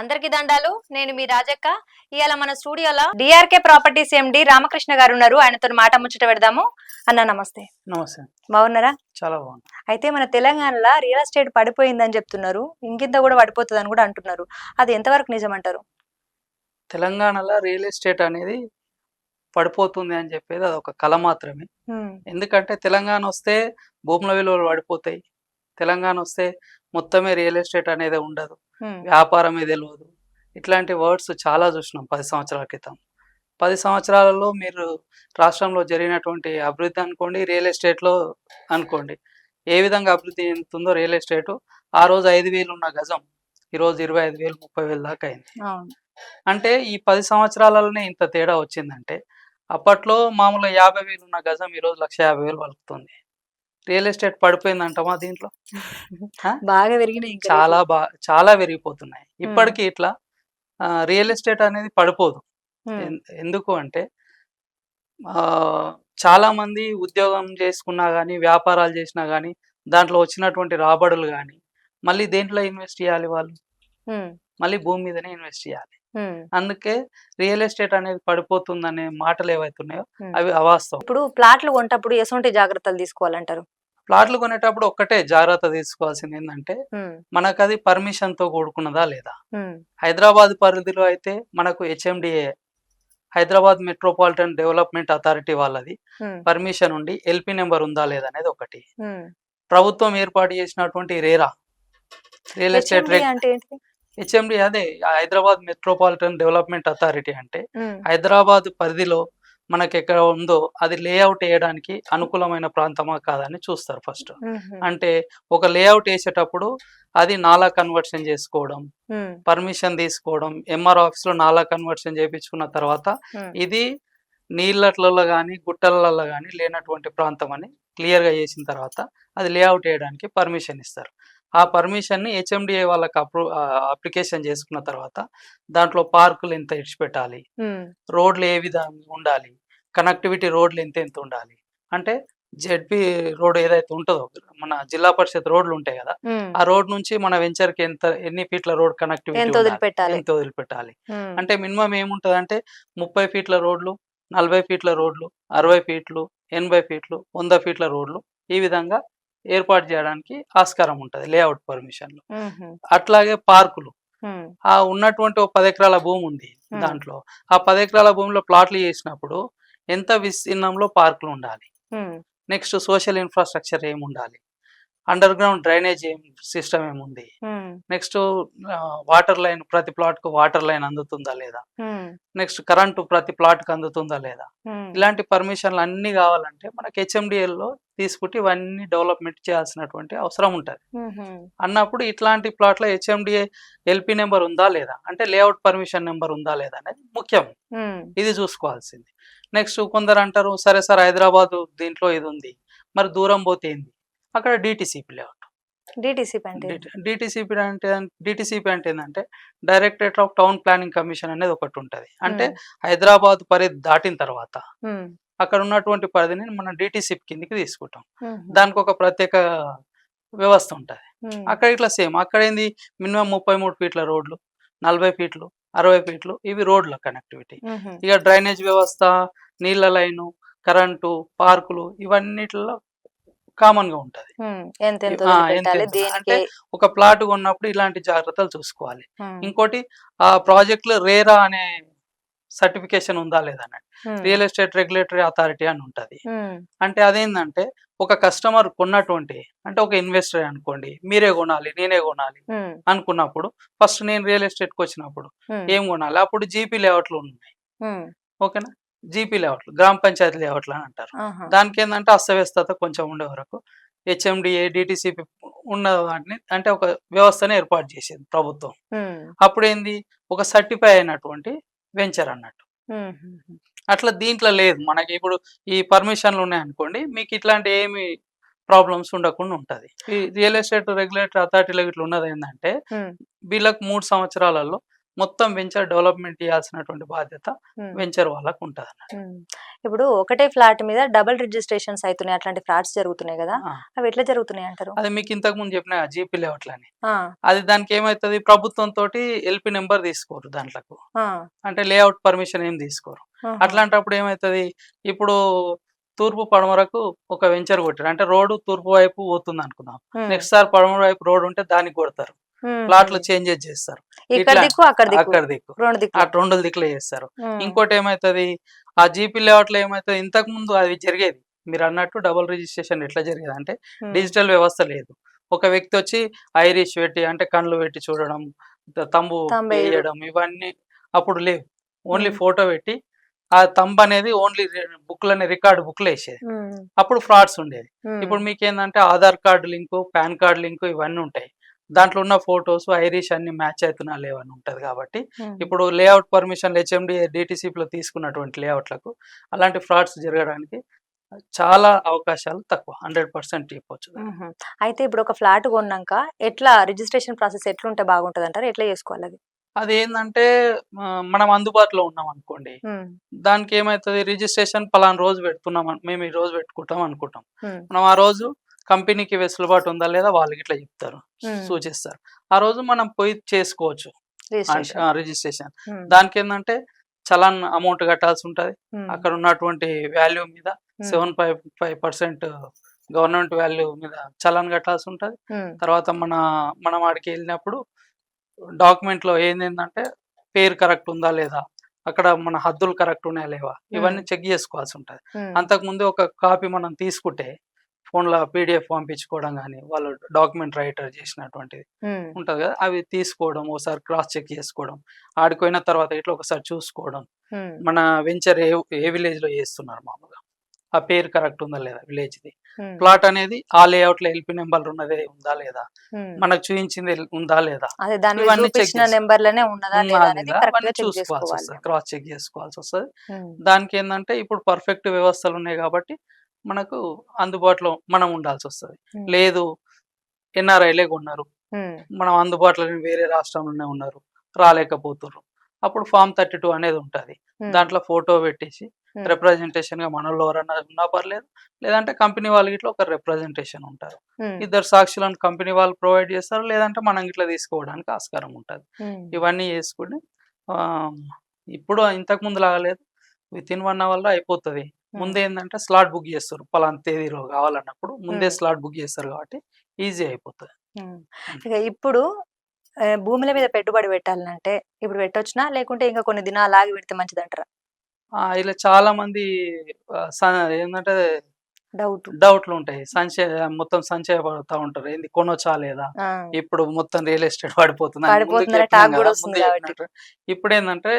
అందరికి దండాలు. నేను మీ రాజక్క. ఇవాళ మన స్టూడియోలో డిఆర్కే ప్రాపర్టీస్ ఎండి రామకృష్ణ గారు ఉన్నారు. ఆయనతో మాట ముచ్చట పెడదాము. అన్న నమస్తే. నమస్తే. బాగున్నారా? చాలా బాగుంది అయితే మన తెలంగాణలో రియల్ ఎస్టేట్ పడిపోయిందని చెప్తున్నారు. ఇంకింత కూడా పడిపోతుందని కూడా అంటున్నారు. అది ఎంతవరకు నిజమంటారు? తెలంగాణలో రియల్ ఎస్టేట్ అనేది పడిపోతుంది అని చెప్పేది అది ఒక కళ మాత్రమే ఎందుకంటే తెలంగాణ వస్తే భూముల విలువలు పడిపోతాయి. తెలంగాణ వస్తే మొత్తమే రియల్ ఎస్టేట్ అనేది ఉండదు. వ్యాపారమే తెలియదు ఇట్లాంటి వర్డ్స్ చాలా చూసినాం పది సంవత్సరాల క్రితం. పది సంవత్సరాలలో మీరు రాష్ట్రంలో జరిగినటువంటి అభివృద్ధి అనుకోండి రియల్ ఎస్టేట్లో అనుకోండి. ఏ విధంగా అభివృద్ధి చెందుతుందో రియల్ ఎస్టేట్ ఆ రోజు ఐదు వేలు ఉన్న గజం ఈరోజు ఇరవై ఐదు వేలు ముప్పై వేలు దాకా అయింది. అంటే ఈ పది సంవత్సరాలలోనే ఇంత తేడా వచ్చిందంటే అప్పట్లో మామూలుగా యాభై వేలు ఉన్న గజం ఈరోజు లక్ష యాభై వేలు పలుకుతుంది రియల్ ఎస్టేట్ పడిపోయిందంటమా దీంట్లో? బాగా పెరిగినాయి ఇంకా చాలా బా చాలా పెరిగిపోతున్నాయి. ఇప్పటికీ ఇట్లా రియల్ ఎస్టేట్ అనేది పడిపోదు. ఎందుకు అంటే ఆ, చాలా మంది ఉద్యోగం చేసుకున్నా కానీ వ్యాపారాలు చేసినా కానీ దాంట్లో వచ్చినటువంటి రాబడులు కానీ మళ్ళీ దేంట్లో ఇన్వెస్ట్ చేయాలి వాళ్ళు? మళ్ళీ భూమి మీదనే ఇన్వెస్ట్ చేయాలి. అందుకే రియల్ ఎస్టేట్ అనేది పడిపోతుందనే మాటలు ఏవైతున్నాయో. అవి అవాస్తవం. ఇప్పుడు ప్లాట్లు కొంటప్పుడు ఎటువంటి జాగ్రత్తలు తీసుకోవాలంటారు. ప్లాట్లు కొనేటప్పుడు ఒక్కటే జాగ్రత్త తీసుకోవాల్సింది ఏంటంటే మనకు అది పర్మిషన్తో కూడుకున్నదా లేదా? హైదరాబాద్ పరిధిలో అయితే మనకు HMDA Hyderabad Metropolitan Development Authority వాళ్ళది పర్మిషన్ ఉండి ఎల్పి నెంబర్ ఉందా లేదా అనేది ఒకటి. ప్రభుత్వం ఏర్పాటు చేసినటువంటి రేరా రియల్ ఎస్టేట్ హెచ్ఎండి అదే హైదరాబాద్ మెట్రోపాలిటన్ డెవలప్మెంట్ అథారిటీ అంటే హైదరాబాద్ పరిధిలో మనకి ఎక్కడ ఉందో అది లేఅవుట్ వేయడానికి అనుకూలమైన ప్రాంతమా కాదని చూస్తారు ఫస్ట్ అంటే ఒక లేఅవుట్ వేసేటప్పుడు అది నాలా కన్వర్షన్ చేసుకోవడం పర్మిషన్ తీసుకోవడం ఎంఆర్ ఆఫీస్లో నాలా కన్వర్షన్ చేయించుకున్న తర్వాత. ఇది నీళ్ళట్లలో కానీ గుట్టలలో కానీ లేనటువంటి ప్రాంతం అని క్లియర్గా చేసిన తర్వాత అది లేఅవుట్ వేయడానికి పర్మిషన్ ఇస్తారు. ఆ పర్మిషన్ని హెచ్ఎండిఏ వాళ్ళకి అప్రూ అప్లికేషన్ చేసుకున్న తర్వాత దాంట్లో పార్కులు ఎంత ఇడిచిపెట్టాలి ఉమ్, రోడ్లు ఏ విధంగా ఉండాలి కనెక్టివిటీ రోడ్లు ఎంత ఎంత ఉండాలి. అంటే జెడ్పీ రోడ్ ఏదైతే ఉంటుందో మన జిల్లా పరిషత్ రోడ్లు ఉంటాయి కదా. ఆ రోడ్ నుంచి మన వెంచర్కి ఎంత ఎన్ని ఫీట్ల రోడ్ కనెక్టివిటీ ఎంత వదిలిపెట్టాలి? అంటే మినిమం ఏముంటది అంటే ముప్పై ఫీట్ల రోడ్లు నలభై ఫీట్ల రోడ్లు అరవై ఫీట్లు ఎనభై ఫీట్లు వంద ఫీట్ల రోడ్లు ఈ విధంగా ఏర్పాటు చేయడానికి ఆస్కారం ఉంటది లేఅవుట్ పర్మిషన్లు. అట్లాగే పార్కులు. ఆ ఉన్నటువంటి ఒక పది ఎకరాల భూమి ఉంది. దాంట్లో. ఆ పది ఎకరాల భూమిలో ప్లాట్లు చేసినప్పుడు ఎంత విస్తీర్ణంలో పార్కులు ఉండాలి? నెక్స్ట్ సోషల్ ఇన్ఫ్రాస్ట్రక్చర్ ఏమి ఉండాలి అండర్ గ్రౌండ్ డ్రైనేజ్ ఏం సిస్టమ్ ఏముంది? నెక్స్ట్ వాటర్ లైన్ ప్రతి ప్లాట్కు వాటర్ లైన్ అందుతుందా లేదా? నెక్స్ట్ కరెంటు ప్రతి ప్లాట్కు అందుతుందా లేదా. ఇలాంటి పర్మిషన్లు అన్ని కావాలంటే మనకి HMDL లో తీసుకుంటే ఇవన్నీ డెవలప్మెంట్ చేయాల్సినటువంటి అవసరం ఉంటుంది. అన్నప్పుడు ఇట్లాంటి ప్లాట్ల హెచ్ఎండిఏ ఎల్పి నెంబర్ ఉందా లేదా? అంటే లేఅవుట్ పర్మిషన్ నెంబర్ ఉందా లేదా అనేది ముఖ్యం. ఇది చూసుకోవాల్సింది. నెక్స్ట్ కొందరు అంటారు సరే సార్ హైదరాబాద్ దీంట్లో ఇది ఉంది మరి దూరం పోతే ఏంది? అక్కడ డిటిసిపి లేఅవుట్. DTC అంటే డిటిసిపి అంటే డిటిసిపి అంటే ఏంటంటే directorate of town planning commission అనేది ఒకటి ఉంటది. అంటే హైదరాబాద్ పరిధి దాటిన తర్వాత అక్కడ ఉన్నటువంటి పరిధిని మనం డిటిసిపి కిందకి తీసుకుంటాం. దానికి ఒక ప్రత్యేక వ్యవస్థ ఉంటుంది. అక్కడ ఇట్లా సేమ్ అక్కడ ఏంది మినిమం ముప్పై మూడు ఫీట్ల రోడ్లు నలభై ఫీట్లు అరవై ఫీట్లు ఇవి రోడ్ల కనెక్టివిటీ. ఇక డ్రైనేజ్ వ్యవస్థ నీళ్ళ లైను కరెంటు పార్కులు ఇవన్నిటిలో కామన్గా ఉంటది అంటే ఒక ప్లాట్ కొన్నప్పుడు ఇలాంటి జాగ్రత్తలు చూసుకోవాలి. ఇంకోటి ఆ ప్రాజెక్ట్లో రేరా అనే సర్టిఫికేషన్ ఉందా లేదా అన్నట్టు. Um, real estate regulatory authority అని ఉంటది. అంటే అదేంటంటే ఒక కస్టమర్ కొన్నటువంటి అంటే ఒక ఇన్వెస్టర్ అనుకోండి మీరే కొనాలి నేనే కొనాలి అనుకున్నప్పుడు ఫస్ట్ నేను రియల్ ఎస్టేట్కి వచ్చినప్పుడు ఉమ్, ఏం కొనాలి? అప్పుడు జీపీ లేఅవుట్లు ఉన్నాయి. ఓకేనా? జీపీ లేఅవుట్లు గ్రామ పంచాయతీ లేఅవుట్లు అని అంటారు. దానికి ఏంటంటే అస్తవ్యస్తత కొంచెం ఉండే వరకు హెచ్ఎండిఏ డిటిసిపి ఉన్న వాటిని అంటే ఒక వ్యవస్థను ఏర్పాటు చేసేది ప్రభుత్వం. అప్పుడు ఏంది ఒక సర్టిఫై అయినటువంటి వెంచర్ అన్నట్టు. అట్లా దీంట్లో లేదు. మనకి ఇప్పుడు ఈ పర్మిషన్లు ఉన్నాయనుకోండి మీకు ఇట్లాంటి ఏమి ప్రాబ్లమ్స్ ఉండకుండా ఉంటది. ఈ రియల్ ఎస్టేట్ రెగ్యులేటరీ అథారిటీలో ఇట్లా ఉన్నది ఏంటంటే వీళ్ళకి మూడు సంవత్సరాలలో మొత్తం వెంచర్ డెవలప్మెంట్ చేయాల్సినటువంటి బాధ్యత ఉమ్, వెంచర్ వాళ్ళకు ఉంటుంది ఉమ్. ఇప్పుడు ఒకటే ఫ్లాట్ మీద డబుల్ రిజిస్ట్రేషన్స్ అవుతున్నాయి అట్లాంటి ఫ్లాట్స్ జరుగుతున్నాయి కదా. అవి ఎట్లా జరుగుతున్నాయి అంటారు? అది మీకు ఇంతకు ముందు చెప్పిన జీపీ ఆ, అది దానికి ఏమవుతుంది ప్రభుత్వం తోటి ఎల్పి నెంబర్ తీసుకోరు దాంట్లకు. ఆ, అంటే లేఅవుట్ పర్మిషన్ ఏం తీసుకోరు. అట్లాంటప్పుడు ఏమవుతుంది ఇప్పుడు తూర్పు పడమరకు ఒక వెంచర్ కొట్టారు. అంటే రోడ్డు తూర్పు వైపు పోతుంది అనుకుందాం ఉమ్, నెక్స్ట్ సార్ పడమర వైపు రోడ్ ఉంటే దానికి కొడతారు. ప్లాట్లు. చేంజెస్ చేస్తారు. ఇక్కడ దిక్కు అక్కడ దిక్కు. రెండు దిక్కులు. చేస్తారు. ఇంకోటి ఏమవుతుంది ఆ జీపీ లేఅవుట్లో ఏమవుతుంది ఇంతకు ముందు అది జరిగేది. మీరు అన్నట్టు డబుల్ రిజిస్ట్రేషన్ ఎట్లా జరిగేది అంటే డిజిటల్ వ్యవస్థ లేదు. ఒక వ్యక్తి వచ్చి ఐరిష్ పెట్టి అంటే కళ్ళు పెట్టి చూడడం తంబు వేయడం. ఇవన్నీ అప్పుడు లేవు. ఓన్లీ. ఫోటో పెట్టి ఆ తంబు అనేది ఓన్లీ బుక్లని రికార్డు బుక్లు వేసేది. అప్పుడు ఫ్రాడ్స్ ఉండేది. ఇప్పుడు మీకు ఏంటంటే Aadhaar card link PAN card link ఇవన్నీ ఉంటాయి. దాంట్లో ఉన్న ఫొటోస్ ఐరిష్ అన్ని మ్యాచ్ అవుతున్నా లేవని ఉంటది కాబట్టి ఇప్పుడు లేఅవుట్ పర్మిషన్ హెచ్ఎండి డిటిసిపిలో తీసుకున్నటువంటి లేఅవుట్లకు అలాంటి ఫ్రాడ్స్ జరగడానికి చాలా అవకాశాలు తక్కువ హండ్రెడ్ పర్సెంట్ చెప్పొచ్చు మ్మ్. అయితే ఇప్పుడు ఒక ఫ్లాట్ కొన్నాక ఎట్లా రిజిస్ట్రేషన్ ప్రాసెస్ ఎట్లుంటే బాగుంటది అంటారు? ఎట్లా చేసుకోవాలి అది? అది ఏంటంటే మనం అందుబాటులో ఉన్నాం అనుకోండి. దానికి ఏమవుతుంది రిజిస్ట్రేషన్ పలానా రోజు పెడుతున్నాం మేము ఈ రోజు పెట్టుకుంటాం అనుకుంటాం. మనం ఆ రోజు కంపెనీకి వెసులుబాటు ఉందా లేదా వాళ్ళకి ఇట్లా చెప్తారు. సూచిస్తారు ఆ రోజు మనం పోయి చేసుకోవచ్చు రిజిస్ట్రేషన్. దానికి ఏంటంటే చలాన్ అమౌంట్ కట్టాల్సి ఉంటది. అక్కడ ఉన్నటువంటి వాల్యూ మీద. Seven five five percent government value మీద చలాన్ కట్టాల్సి ఉంటది. తర్వాత మన మనం ఆడికి వెళ్ళినప్పుడు డాక్యుమెంట్లో ఏంటంటే పేరు కరెక్ట్ ఉందా లేదా అక్కడ మన హద్దులు కరెక్ట్ ఉన్నాయా లేవా ఇవన్నీ చెక్ చేసుకోవాల్సి ఉంటది. అంతకుముందు ఒక కాపీ మనం తీసుకుంటే ఫోన్లో పీడిఎఫ్ పంపించుకోవడం కానీ వాళ్ళు డాక్యుమెంట్ రైటర్ చేసినటువంటిది. ఉంటుంది కదా అవి తీసుకోవడం ఒకసారి క్రాస్ చెక్ చేసుకోవడం ఆడిపోయిన తర్వాత ఇట్లా ఒకసారి చూసుకోవడం. మన వెంచర్ ఏ ఏ విలేజ్లో చేస్తున్నారు మామూలుగా ఆ పేరు కరెక్ట్ ఉందా లేదా విలేజ్ ది. ప్లాట్ అనేది ఆ లేఅవుట్లో ఎల్పి నెంబర్ ఉన్నదే ఉందా లేదా. మనకు చూపించింది ఉందా లేదా ఇవన్నీ చూసుకోవాల్సి చేసుకోవాలి వస్తుంది క్రాస్ చెక్ చేసుకోవాల్సి వస్తుంది. దానికి ఏంటంటే ఇప్పుడు పర్ఫెక్ట్ వ్యవస్థలు ఉన్నాయి కాబట్టి మనకు అందుబాటులో మనం ఉండాల్సి వస్తుంది. లేదు ఎన్ఆర్ఐలే ఉన్నారు. మనం అందుబాటులో వేరే రాష్ట్రంలోనే ఉన్నారు రాలేకపోతున్నారు అప్పుడు ఫామ్ థర్టీ టూ అనేది ఉంటుంది. దాంట్లో ఫోటో పెట్టేసి. రిప్రజెంటేషన్గా మనలో ఎవరన్నా ఉన్నా పర్లేదు లేదంటే కంపెనీ వాళ్ళకి ఇట్లా ఒక రిప్రజెంటేషన్ ఉంటారు. ఇద్దరు సాక్షులను కంపెనీ వాళ్ళు ప్రొవైడ్ చేస్తారు లేదంటే మనం ఇట్లా తీసుకోవడానికి ఆస్కారం ఉంటుంది. ఇవన్నీ చేసుకుని ఇప్పుడు ఇంతకు ముందు లాగలేదు విత్ ఇన్ వన్ అవర్లో అయిపోతుంది ముందే ఏంటంటే స్లాట్ బుక్ చేస్తారు. పలానా తేదీలో కావాలన్నప్పుడు ముందే. స్లాట్ బుక్ చేస్తారు కాబట్టి ఈజీ అయిపోతుంది. ఇక ఇప్పుడు భూముల మీద పెట్టుబడి పెట్టాలంటే ఇప్పుడు పెట్టొచ్చునా లేకుంటే ఇంకా కొన్ని దినాలు ఆగి పెడితే మంచిదంటారా? ఆ, ఇలా చాలా మంది ఏంటంటే డౌట్. డౌట్లు ఉంటాయి సంశయ మొత్తం సంశయపడుతూ ఉంటారు. ఏంది కొనొచ్చా లేదా? ఇప్పుడు మొత్తం రియల్ ఎస్టేట్ పడిపోతుంది. ఇప్పుడు ఏంటంటే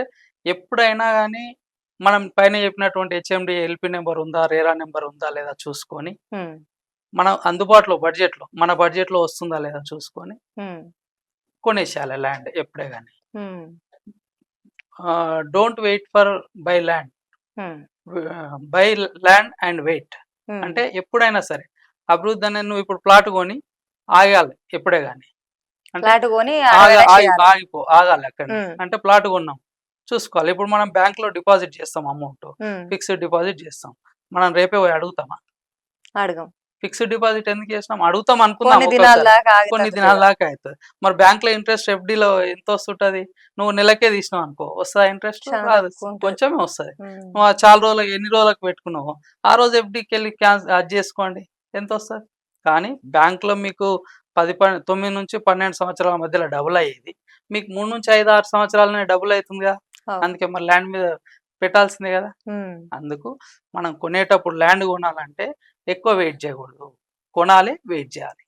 ఎప్పుడైనా కానీ మనం పైన చెప్పినటువంటి హెచ్ఎండి ఎల్పి నెంబర్ ఉందా రేరా నెంబర్ ఉందా లేదా చూసుకొని మనం అందుబాటులో బడ్జెట్లో మన బడ్జెట్లో వస్తుందా లేదా చూసుకొని కొనేసేయాలి ల్యాండ్ ఎప్పుడే కానీ don't wait for buy land buy land and wait అంటే ఎప్పుడైనా సరే అభివృద్ధి అనేది నువ్వు ఇప్పుడు ప్లాట్ కొని ఆగాలి ఎప్పుడే కానీ. ఆగిపో ఆగాలి అక్కడ అంటే ప్లాట్ కొన్నాం. చూసుకోవాలి. ఇప్పుడు మనం బ్యాంక్లో డిపాజిట్ చేస్తాం అమౌంట్. ఫిక్స్డ్ డిపాజిట్ చేస్తాం. మనం రేపే పోయి అడుగుతామా? అడగం. ఫిక్స్డ్ డిపాజిట్ ఎందుకు చేసినాం? అడుగుతాం అనుకున్నాం కొన్ని దినాల. దాకా అవుతుంది మరి బ్యాంక్లో ఇంట్రెస్ట్ ఎఫ్డీలో ఎంత వస్తుంటది? నువ్వు నెలకే తీసినావు అనుకో వస్తుందా ఇంట్రెస్ట్? రాదు. కొంచెమే వస్తుంది. నువ్వు చాలా రోజులకు ఎన్ని రోజులకు పెట్టుకున్నావు ఆ రోజు ఎఫ్డీకి వెళ్ళి క్యాన్సిల్ అది చేసుకోండి. ఎంత వస్తుంది? కానీ బ్యాంక్లో మీకు పది తొమ్మిది నుంచి పన్నెండు సంవత్సరాల మధ్యలో డబుల్ అయ్యేది. మీకు మూడు నుంచి ఐదు ఆరు సంవత్సరాలనే డబుల్ అవుతుందిగా. అందుకే మరి ల్యాండ్ మీద పెట్టాల్సిందే కదా. అందుకు మనం కొనేటప్పుడు ల్యాండ్ కొనాలంటే ఎక్కువ వెయిట్ చేయకూడదు. కొనాలి వెయిట్ చేయాలి.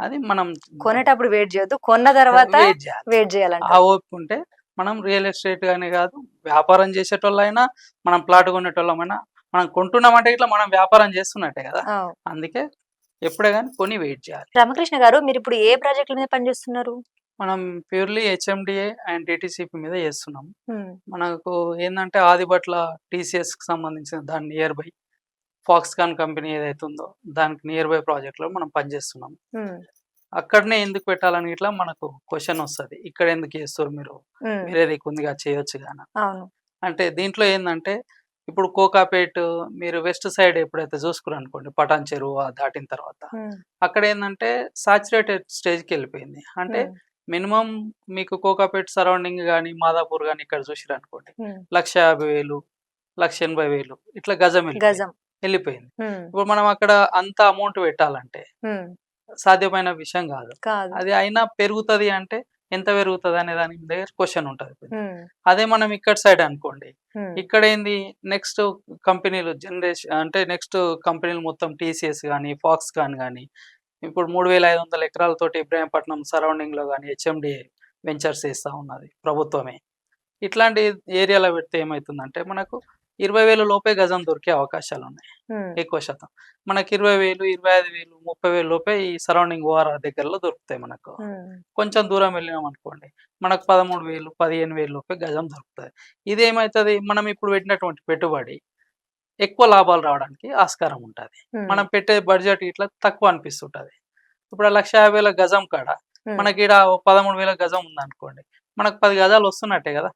అది మనం కొనేటప్పుడు వెయిట్ చేయొద్దు. కొన్న తర్వాత వెయిట్ చేయాలి. చేయాలంట ఆ ఓపిక ఉంటే మనం రియల్ ఎస్టేట్ గానే కాదు వ్యాపారం చేసేటోళ్ళైనా మనం ప్లాట్ కొనేటోళ్ళమైనా మనం కొంటున్నామంటే ఇట్లా మనం వ్యాపారం చేస్తున్నట్టే కదా. అందుకే ఎప్పుడే కానీ కొని వెయిట్ చేయాలి. రామకృష్ణ గారు మీరు ఇప్పుడు ఏ ప్రాజెక్టుల మీద పనిచేస్తున్నారు? మనం ప్యూర్లీ హెచ్ఎండిఏ అండ్ డిటిసిపి మీద చేస్తున్నాం. మనకు ఏంటంటే ఆదిబట్ల టీసీఎస్కి సంబంధించిన దాని నియర్ బై ఫాక్స్కాన్ కంపెనీ ఏదైతే ఉందో దానికి నియర్ బై ప్రాజెక్ట్లో మనం పనిచేస్తున్నాం. అక్కడనే ఎందుకు పెట్టాలని ఇట్లా మనకు క్వశ్చన్ వస్తది. ఇక్కడ ఎందుకు చేస్తారు మీరు? వేరే దిక్కు ఉందిగా చేయొచ్చు గాన అవును. అంటే దీంట్లో ఏంటంటే ఇప్పుడు కోకాపేట్ మీరు వెస్ట్ సైడ్ ఎప్పుడైతే చూసుకున్నారు అనుకోండి పటాన్ చెరువు దాటిన తర్వాత అక్కడ ఏంటంటే సాచురేటెడ్ స్టేజ్కి వెళ్ళిపోయింది. అంటే మినిమం మీకు కోకాపేట్ సరౌండింగ్ కానీ మాదాపూర్ కానీ ఇక్కడ చూసిరు అనుకోండి లక్ష యాభై వేలు లక్ష ఎనభై వేలు ఇట్లా గజం వెళ్ళిపోయింది. గజం. వెళ్ళిపోయింది. ఇప్పుడు మనం అక్కడ అంత అమౌంట్ పెట్టాలంటే సాధ్యమైన విషయం కాదు. అది అయినా పెరుగుతది అంటే ఎంత పెరుగుతుంది అనే దాని దగ్గర క్వశ్చన్ ఉంటుంది అదే మనం ఇక్కడ సైడ్ అనుకోండి. ఇక్కడ ఏంది? నెక్స్ట్ కంపెనీలు జనరేషన్ అంటే నెక్స్ట్ కంపెనీలు మొత్తం టీసీఎస్ కానీ ఫాక్స్ కాన్ కానీ ఇప్పుడు మూడు వేల ఐదు వందల ఎకరాలతోటి ఇబ్రాహీంపట్నం సరౌండింగ్లో కానీ హెచ్ఎండి వెంచర్స్ ఇస్తా ఉన్నది ప్రభుత్వమే. ఇట్లాంటి ఏరియాలో పెడితే ఏమవుతుందంటే మనకు ఇరవై వేల లోపే గజం దొరికే అవకాశాలు ఉన్నాయి ఎక్కువ శాతం. మనకి ఇరవై వేలు ఇరవై ఐదు వేలు ముప్పై వేలు లోపే ఈ సరౌండింగ్ ఓఆర్ఆర్ దగ్గరలో దొరుకుతాయి మనకు. కొంచెం దూరం వెళ్ళినాం అనుకోండి మనకు పదమూడు వేలు పదిహేను వేలు లోపే గజం దొరుకుతుంది ఇది ఏమవుతుంది మనం ఇప్పుడు పెట్టినటువంటి పెట్టుబడి ఎక్కువ లాభాలు రావడానికి ఆస్కారం ఉంటుంది. మనం పెట్టే బడ్జెట్ ఇట్లా తక్కువ అనిపిస్తుంటది. ఇప్పుడు లక్ష యాభై వేల గజం కాడ మనకి ఈడ పదమూడు వేల గజం ఉందనుకోండి మనకు పది గజాలు వస్తున్నట్టే కదా?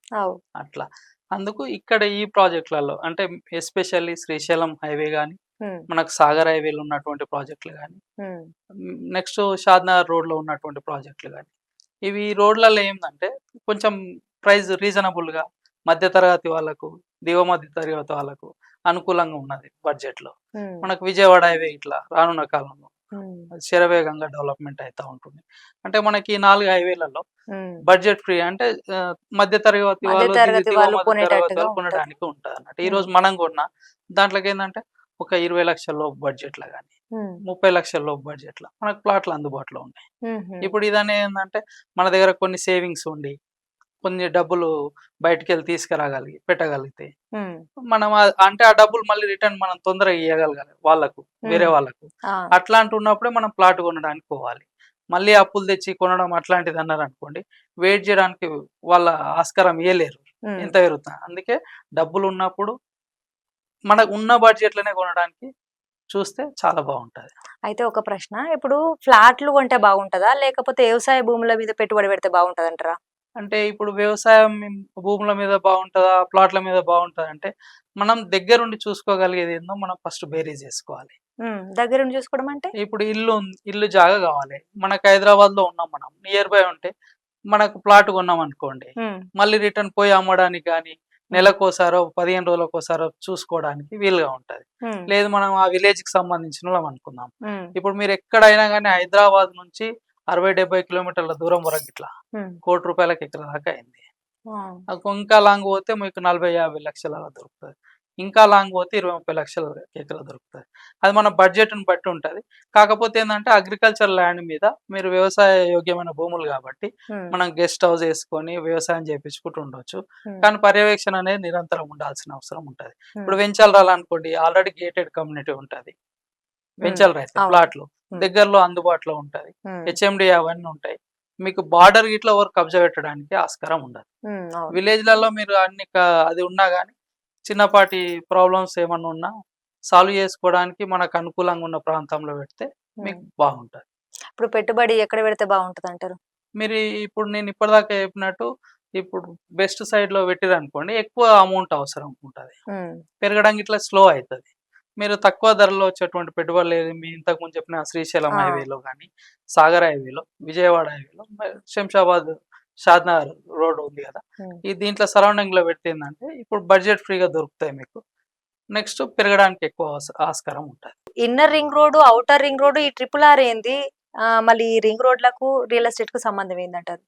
అట్లా. అందుకు ఇక్కడ ఈ ప్రాజెక్టులలో అంటే ఎస్పెషల్లీ శ్రీశైలం హైవే కానీ మనకు సాగర్ హైవేలు ఉన్నటువంటి ప్రాజెక్టులు కానీ నెక్స్ట్ షాద్నగర్ రోడ్లో ఉన్నటువంటి ప్రాజెక్టులు కానీ ఇవి రోడ్లలో ఏంటంటే కొంచెం ప్రైస్ రీజనబుల్గా మధ్యతరగతి వాళ్ళకు దిగువ మధ్య తరగతి వాళ్ళకు అనుకూలంగా ఉన్నది బడ్జెట్లో. మనకు విజయవాడ హైవే ఇట్లా రానున్న కాలంలో. శరవేగంగా డెవలప్మెంట్ అవుతూ ఉంటుంది. అంటే మనకి నాలుగు హైవేలలో బడ్జెట్ ఫ్రీ అంటే మధ్య తరగతి వాళ్ళు. కొనడానికి ఉంటుంది అన్నట్టు ఈ. రోజు మనం కొన్న దాంట్లోకి ఏంటంటే ఒక ఇరవై లక్షల లోపు బడ్జెట్లో కానీ ఉమ్, ముప్పై లక్షల లోపు బడ్జెట్లో మనకు ప్లాట్లు అందుబాటులో ఉన్నాయి. ఇప్పుడు ఇదనే ఏంటంటే మన దగ్గర కొన్ని సేవింగ్స్ ఉండి కొన్ని డబ్బులు బయటికి వెళ్ళి తీసుకురాగలిగి పెట్టగలిగితే మనం అంటే ఆ డబ్బులు మళ్ళీ రిటర్న్ మనం తొందరగా ఇవ్వగలగాలి వాళ్ళకు వేరే. వాళ్ళకు. అట్లాంటి ఉన్నప్పుడే మనం ప్లాట్ కొనడానికి పోవాలి. మళ్ళీ అప్పులు తెచ్చి కొనడం అట్లాంటిది అన్నారు అనుకోండి వెయిట్ చేయడానికి వాళ్ళ ఆస్కారం ఇవ్వలేరు ఉమ్, ఎంత పెరుగుతుంది అందుకే డబ్బులు ఉన్నప్పుడు మనకు ఉన్న బడ్జెట్లోనే కొనడానికి చూస్తే చాలా బాగుంటది. అయితే ఒక ప్రశ్న ఇప్పుడు ఫ్లాట్లు కొంటే బాగుంటదా? లేకపోతే వ్యవసాయ భూముల మీద పెట్టుబడి పెడితే బాగుంటదంటారా? అంటే ఇప్పుడు వ్యవసాయం భూముల మీద బాగుంటుందా ప్లాట్ల మీద బాగుంటుందా అంటే మనం దగ్గరుండి చూసుకోగలిగేది ఏందో మనం ఫస్ట్ బేరీజ్ చేసుకోవాలి. దగ్గరుండి చూసుకోవడం అంటే? ఇప్పుడు ఇల్లు ఇల్లు జాగా కావాలి. మనకు హైదరాబాద్లో ఉన్నాం మనం. నియర్ బై ఉంటే మనకు ప్లాట్ కొన్నాం అనుకోండి. మళ్ళీ రిటర్న్ పోయి అమ్మడానికి కానీ నెలకోసారో పదిహేను రోజులకోసారో చూసుకోవడానికి వీలుగా ఉంటది. లేదు మనం ఆ విలేజ్కి సంబంధించిన వాళ్ళం అనుకుందాం. ఇప్పుడు మీరు ఎక్కడైనా కానీ హైదరాబాద్ నుంచి అరవై డెబ్బై కిలోమీటర్ల దూరం వరకు ఇట్లా కోటి రూపాయలకి ఎక్కడ దాకా అయింది. ఇంకా లాంగ్ పోతే మీకు నలభై యాభై లక్షల దొరుకుతుంది. ఇంకా లాంగ్ పోతే ఇరవై ముప్పై లక్షల ఎకరా దొరుకుతుంది. అది మన బడ్జెట్ని బట్టి ఉంటుంది. కాకపోతే ఏంటంటే అగ్రికల్చర్ ల్యాండ్ మీద మీరు వ్యవసాయ యోగ్యమైన భూములు కాబట్టి మనం గెస్ట్ హౌస్ వేసుకొని వ్యవసాయం చేయించుకుంటూ ఉండొచ్చు. కానీ పర్యవేక్షణ అనేది నిరంతరం ఉండాల్సిన అవసరం ఉంటుంది. ఇప్పుడు వెంచల్ రాలనుకోండి ఆల్రెడీ గేటెడ్ కమ్యూనిటీ ఉంటుంది. వెంచల్ రైతు. ప్లాట్లు. దగ్గరలో అందుబాటులో ఉంటుంది హెచ్ఎండి అవన్నీ ఉంటాయి. మీకు బార్డర్ ఇట్లా వరకు కబ్జా పెట్టడానికి ఆస్కారం ఉండదు. ఉమ్, అవును. విలేజ్లలో మీరు అన్ని అది ఉన్నా కానీ చిన్నపాటి ప్రాబ్లమ్స్ ఏమన్నా ఉన్నా సాల్వ్ చేసుకోవడానికి మనకు అనుకూలంగా ఉన్న ప్రాంతంలో పెడితే మీకు. బాగుంటుంది. ఇప్పుడు పెట్టుబడి ఎక్కడ పెడితే బాగుంటది అంటారు మీరు ఇప్పుడు నేను ఇప్పటిదాకా చెప్పినట్టు ఇప్పుడు బెస్ట్ సైడ్లో పెట్టిరు అనుకోండి ఎక్కువ అమౌంట్ అవసరం ఉంటుంది. పెరగడానికి ఇట్లా స్లో అవుతుంది మీరు తక్కువ ధరలో వచ్చేటువంటి పెట్టుబడులు ఏది? మీ ఇంతకు ముందు చెప్పిన శ్రీశైలం. హైవేలో కానీ సాగర్ హైవేలో విజయవాడ హైవేలో శంషాబాద్ షాద్నగర్ రోడ్ ఉంది కదా. ఈ దీంట్లో సరౌండింగ్లో పెడితే ఏంటంటే ఇప్పుడు బడ్జెట్ ఫ్రీగా దొరుకుతాయి మీకు. నెక్స్ట్ పెరగడానికి ఎక్కువ ఆస్- ఆస్కారం ఉంటుంది. Inner ring road outer ring road ఈ ట్రిపుల్ ఆర్ ఏంది? మళ్ళీ ఈ రింగ్ రోడ్లకు రియల్ ఎస్టేట్కు సంబంధం ఏందంటారు?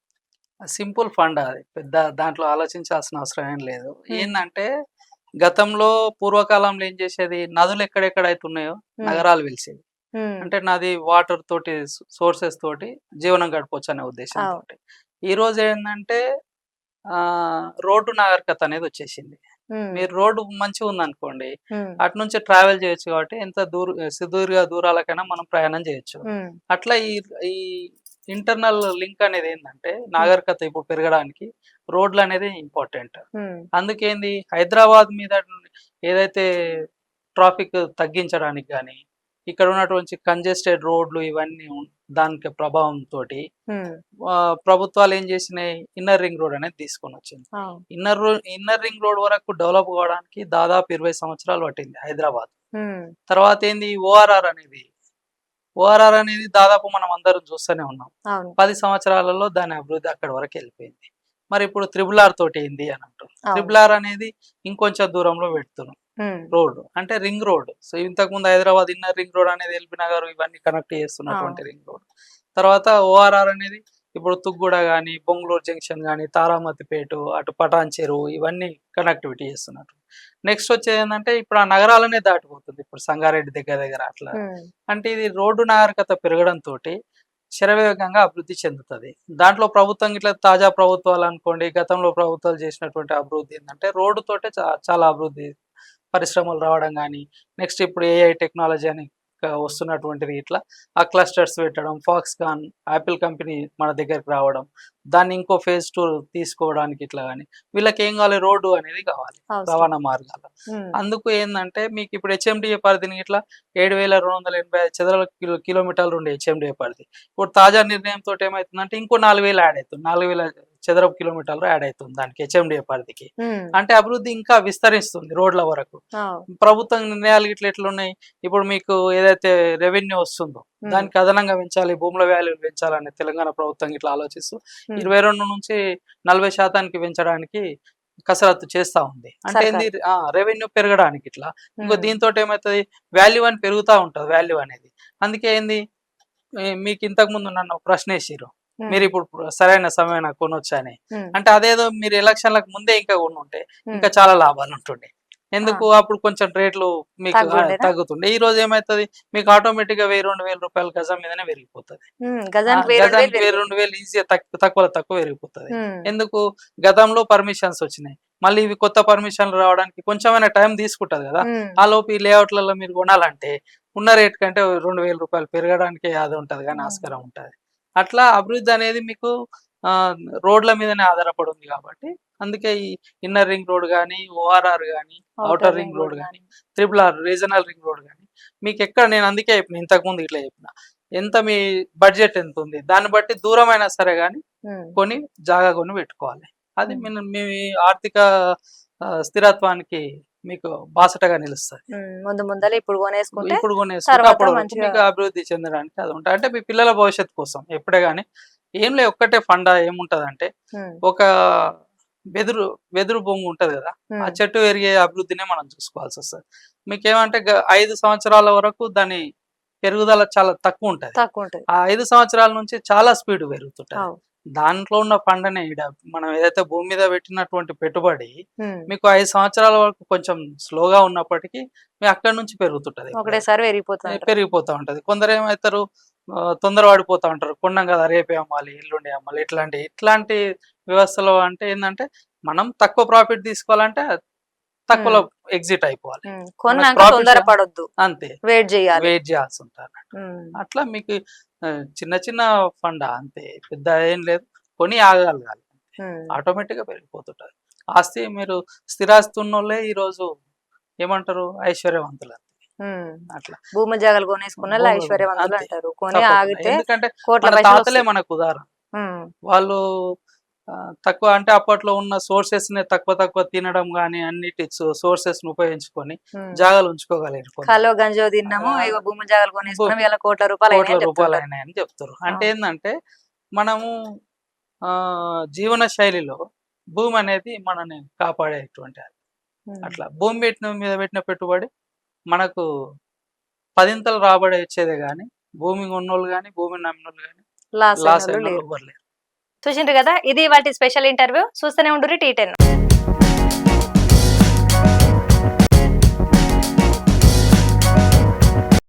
సింపుల్ ఫండ్ అది. పెద్ద దాంట్లో ఆలోచించాల్సిన అవసరం ఏం లేదు. ఏంటంటే గతంలో పూర్వకాలంలో ఏం చేసేది? నదులు ఎక్కడెక్కడైతే ఉన్నాయో నగరాలు వెలిసేవి. ఉమ్, అంటే నాది వాటర్ తోటి సోర్సెస్ తోటి జీవనం గడపవచ్చు అనే ఉద్దేశంతో. ఈ రోజు ఏంటంటే ఆ రోడ్డు నాగరికత అనేది వచ్చేసింది. మీరు రోడ్డు మంచిగా ఉందనుకోండి అటు నుంచి ట్రావెల్ చేయొచ్చు కాబట్టి ఎంత దూర సుదీర్ఘ దూరాలకైనా మనం ప్రయాణం చేయొచ్చు. అట్లా ఈ ఈ ఇంటర్నల్ లింక్ అనేది ఏంటంటే నాగరికత ఇప్పుడు పెరగడానికి రోడ్లు అనేది ఇంపార్టెంట్. అందుకేంది? హైదరాబాద్ మీద ఏదైతే ట్రాఫిక్ తగ్గించడానికి కానీ ఇక్కడ ఉన్నటువంటి కంజెస్టెడ్ రోడ్లు ఇవన్నీ దానికి ప్రభావం తోటి ప్రభుత్వాలు ఏం చేసినాయి? ఇన్నర్ రింగ్ రోడ్ అనేది తీసుకొని వచ్చింది. ఇన్నర్ ఇన్నర్ రింగ్ రోడ్ వరకు డెవలప్ కావడానికి దాదాపు ఇరవై సంవత్సరాలు పట్టింది హైదరాబాద్. తర్వాత ఏంది? ఓఆర్ఆర్ అనేది ఓఆర్ఆర్ అనేది దాదాపు మనం అందరం చూస్తూనే ఉన్నాం. పది సంవత్సరాలలో దాని అభివృద్ధి అక్కడి వరకు వెళ్ళిపోయింది. మరి ఇప్పుడు త్రిబుల్ ఆర్ తోటి ఏంది అని అంటారు. త్రిబుల్ ఆర్ అనేది ఇంకొంచెం దూరంలో పెడుతున్నాం. రోడ్ అంటే రింగ్ రోడ్. సో ఇంతకు ముందు హైదరాబాద్ ఇన్నర్ రింగ్ రోడ్ అనేది ఎల్బీ నగర్ ఇవన్నీ కనెక్ట్ చేస్తున్నటువంటి రింగ్ రోడ్. తర్వాత ఓఆర్ఆర్ అనేది ఇప్పుడు తుగ్గూడ కానీ బొంగళూరు జంక్షన్ కానీ తారామతిపేట అటు పటాన్ చెరువు ఇవన్నీ కనెక్టివిటీ చేస్తున్నట్టు నెక్స్ట్ వచ్చేది ఏంటంటే ఇప్పుడు ఆ నగరాలనే దాటిపోతుంది. ఇప్పుడు సంగారెడ్డి దగ్గర దగ్గర అట్లా. అంటే ఇది రోడ్డు నాగరికత పెరగడంతో శరవేగంగా అభివృద్ధి చెందుతుంది. దాంట్లో ప్రభుత్వం ఇట్లా తాజా ప్రభుత్వాలు అనుకోండి గతంలో ప్రభుత్వాలు చేసినటువంటి అభివృద్ధి ఏంటంటే రోడ్డు తోటే చా- చాలా అభివృద్ధి పరిశ్రమలు రావడం కానీ నెక్స్ట్ ఇప్పుడు ఏఐ టెక్నాలజీ అని వస్తున్నటువంటిది ఇట్లా. ఆ క్లస్టర్స్ పెట్టడం ఫాక్స్కాన్ యాపిల్ కంపెనీ మన దగ్గరికి రావడం దాన్ని ఇంకో ఫేజ్ టూ తీసుకోవడానికి ఇట్లా కానీ వీళ్ళకి ఏం కావాలి? రోడ్డు అనేది కావాలి. రవాణా మార్గాలు. ఉమ్, అందుకు ఏంటంటే మీకు ఇప్పుడు హెచ్ఎండిఏ పరిధిని ఇట్లా ఏడు వేల రెండు వందల ఎనభై ఐదు చదరల కిలో కిలోమీటర్లు ఉండే హెచ్ఎండిఏ పరిధి. ఇప్పుడు తాజా నిర్ణయంతో ఏమవుతుందంటే ఇంకో నాలుగు వేలు యాడ్ అవుతుంది. నాలుగు వేల చదరపు కిలోమీటర్లు యాడ్ అవుతుంది దానికి హెచ్ఎండిఏ పరిధికి. అంటే అభివృద్ధి ఇంకా విస్తరిస్తుంది రోడ్ల వరకు. ప్రభుత్వం నిర్ణయాలు ఇట్లా ఎట్లున్నాయి? ఇప్పుడు మీకు ఏదైతే రెవెన్యూ వస్తుందో దానికి అదనంగా పెంచాలి భూముల వాల్యూ పెంచాలని తెలంగాణ ప్రభుత్వం ఇట్లా ఆలోచిస్తూ ఇరవై రెండు నుంచి నలభై శాతానికి పెంచడానికి కసరత్తు చేస్తా ఉంది. అంటే ఏంది? రెవెన్యూ పెరగడానికి ఇట్లా. ఇంకో దీంతో ఏమవుతుంది? వాల్యూ అని పెరుగుతూ ఉంటుంది వాల్యూ అనేది. అందుకే ఏంది? మీకు ఇంతకు ముందు నన్ను ఒక ప్రశ్న వేసిర్రు. ఉమ్, మీరు ఇప్పుడు సరైన సమయం నాకు కొనొచ్చా అని ఉమ్, అంటే అదేదో మీరు ఎలక్షన్లకు ముందే ఇంకా కొన్ని ఉంటే ఉమ్, ఇంకా చాలా లాభాలు ఉంటుండే. ఎందుకు అప్పుడు కొంచెం రేట్లు మీకు? తగ్గుతుండే. ఈ రోజు ఏమవుతుంది మీకు ఆటోమేటిక్గా వెయ్యి రెండు వేల రూపాయల గజం మీదనే పెరిగిపోతుంది. గజానికి వెయ్యి రెండు వేలు ఈజీగా తక్కువ తక్కువ పెరిగిపోతుంది. ఎందుకు? గతంలో పర్మిషన్స్ వచ్చినాయి. మళ్ళీ ఇవి కొత్త పర్మిషన్లు రావడానికి కొంచెమైనా టైం తీసుకుంటది కదా. ఆ లోపు ఈ లేఅవుట్లలో మీరు కొనాలంటే ఉన్న రేట్ కంటే రెండు వేల రూపాయలు పెరగడానికి అది ఉంటది కానీ. ఆస్కారం ఉంటది. అట్లా అభివృద్ధి అనేది మీకు రోడ్ల మీదనే ఆధారపడి ఉంది కాబట్టి అందుకే ఈ ఇన్నర్ రింగ్ రోడ్ కానీ ఓఆర్ఆర్ కానీ outer ring road గాని, triple R regional ring road కానీ మీకు ఎక్కడ నేను అందుకే చెప్పిన ఇంతకు ముందు ఇట్లా చెప్పిన ఎంత మీ బడ్జెట్ ఎంత ఉంది దాన్ని బట్టి దూరమైనా సరే కానీ కొని జాగా కొని పెట్టుకోవాలి అది. మీ ఆర్థిక స్థిరత్వానికి మీకు బాసటగా నిలుస్తుంది ముందు ముందర ఇప్పుడు కొనేసుకుంటే ఇప్పుడు కొనేసుకుంటే అప్పుడు మీకు అభివృద్ధి చెందడానికి అది ఉంటుంది. అంటే మీ పిల్లల భవిష్యత్తు కోసం ఎప్పుడే కానీ ఏం లే ఒక్కటే ఫండా ఏముంటదంటే ఉమ్, ఒక వెదురు వెదురు భూమి ఉంటది కదా ఆ చెట్టు పెరిగే అభివృద్ధినే మనం చూసుకోవాల్సి వస్తుంది. మీకు ఏమంటే గ- ఐదు సంవత్సరాల వరకు దాని పెరుగుదల చాలా తక్కువ ఉంటది. ఆ ఐదు సంవత్సరాల నుంచి చాలా స్పీడ్ పెరుగుతుంటది. దాంట్లో ఉన్న పంటనే ఈడ మనం ఏదైతే భూమి మీద పెట్టినటువంటి పెట్టుబడి మీకు ఐదు సంవత్సరాల వరకు కొంచెం స్లోగా ఉన్నప్పటికీ మీ అక్కడ నుంచి పెరుగుతుంటది. ఒకటేసారి పెరిగిపోతుంది పెరిగిపోతా ఉంటది. కొందరు ఏమవుతారు తొందర పడిపోతా ఉంటారు. కొన్నాం కదా రేపే అమ్మాలి ఎల్లుండి అమ్మాలి ఇట్లాంటి ఇట్లాంటి వ్యవస్థలో అంటే ఏంటంటే మనం తక్కువ ప్రాఫిట్ తీసుకోవాలంటే తక్కువలో ఎగ్జిట్ అయిపోవాలి. కొన్నాక profit తొందర ఆ? పడొద్దు. అంతే. వెయిట్ చేయాలి. వెయిట్ చేయాల్సి ఉంటారు అట్లా మీకు చిన్న చిన్న ఫండ్ అంతే. పెద్ద ఏం లేదు. కొని ఆగగలగాలి ఉమ్, ఆటోమేటిక్గా పెరిగిపోతుంటది. ఆస్తి మీరు స్థిరాస్తి ఉన్నోళ్ళే ఈ రోజు ఏమంటారు ఐశ్వర్యవంతులు. అట్లా. భూమి జాగాలు కొనేసుకున్న ఐశ్వర్యవంతులు. అంటారు. కొని. ఆగితే ఎందుకంటే తాతలే. మనకు ఉదాహరణ. వాళ్ళు తక్కువ అంటే అప్పట్లో ఉన్న సోర్సెస్ని తక్కువ తక్కువ తినడం గానీ అన్నిటి సోర్సెస్ని ఉపయోగించుకొని. జాగాలు గంజో తిన్నాము ఇక భూమి జాగాలు కొనేసుకున్నాం ఇలా కోట్ల రూపాయలు కోట్ల రూపాయలు. అయినాయని చెప్తారు అంటే. ఏంటంటే మనము ఆ జీవన శైలిలో భూమి అనేది మనని కాపాడేటువంటి అట్లా భూమి పెట్టిన మీద పెట్టిన పెట్టుబడి మనకు పదింతలు రాబడి వచ్చేదే గాని భూమి ఉన్నోళ్ళు గాని భూమిని నమ్మినోళ్ళు గాని లాస్ అయిన వాళ్ళు చూసిండ్రు కదా? ఇది వాటి స్పెషల్ ఇంటర్వ్యూ. చూస్తూనే ఉండురి టీ టెన్.